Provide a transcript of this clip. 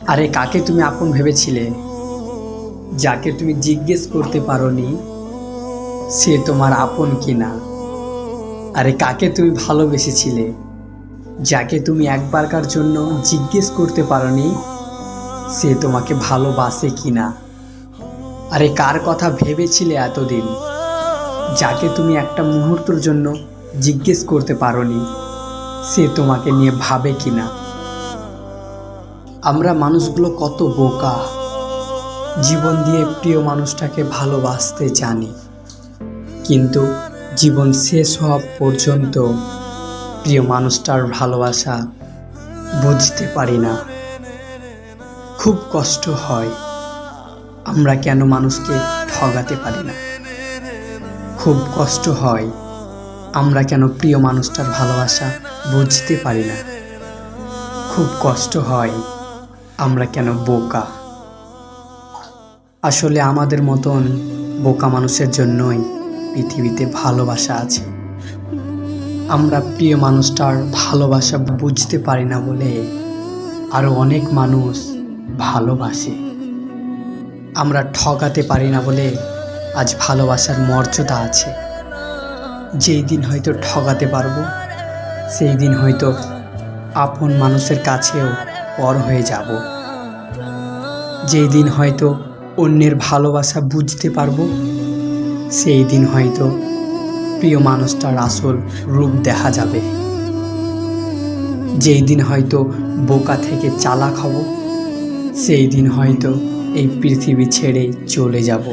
আরে কাকে তুমি আপন ভেবেছিলে? যাকে তুমি জিজ্ঞেস করতে পারোনি, সে তোমার আপন কিনা? আরে কাকে তুমি ভালোবেসেছিলে? যাকে তুমি একবারকার জন্য জিজ্ঞেস করতে পারোনি, সে তোমাকে ভালোবাসে কিনা? আরে কার কথা ভেবেছিলে এতদিন? যাকে তুমি একটা মুহূর্তের জন্য জিজ্ঞেস করতে পারোনি, সে তোমাকে নিয়ে ভাবে কিনা? আমরা মানুষগুলো কত বোকা। জীবন দিয়ে প্রিয় মানুষটাকে ভালোবাসতে জানি। কিন্তু জীবন শেষ হওয়া পর্যন্ত প্রিয় মানুষটার ভালোবাসা বুঝতে পারি না। খুব কষ্ট হয় আমরা কেন মানুষকে ঠগাতে পারি না। খুব কষ্ট হয় আমরা কেন প্রিয় মানুষটার ভালোবাসা বুঝতে পারি না। খুব কষ্ট হয় আমরা কেন বোকা? আসলে আমাদের মতন বোকা মানুষের জন্যই পৃথিবীতে ভালোবাসা আছে। আমরা প্রিয় মানুষটার ভালোবাসা বুঝতে পারি না বলে আরও অনেক মানুষ ভালোবাসে। আমরা ঠকাতে পারি না বলে আজ ভালোবাসার মর্যাদা আছে। যেই দিন হয়তো ঠকাতে পারব, সেই দিন হয়তো আপন মানুষের কাছেও পর হয়ে যাব। যেই দিন হয়তো অন্যের ভালোবাসা বুঝতে পারব সেই দিন হয়তো প্রিয় মানুষটার আসল রূপ দেখা যাবে। যেই দিন হয়তো বোকা থেকে চালাক হব সেই দিন হয়তো এই পৃথিবী ছেড়ে চলে যাব।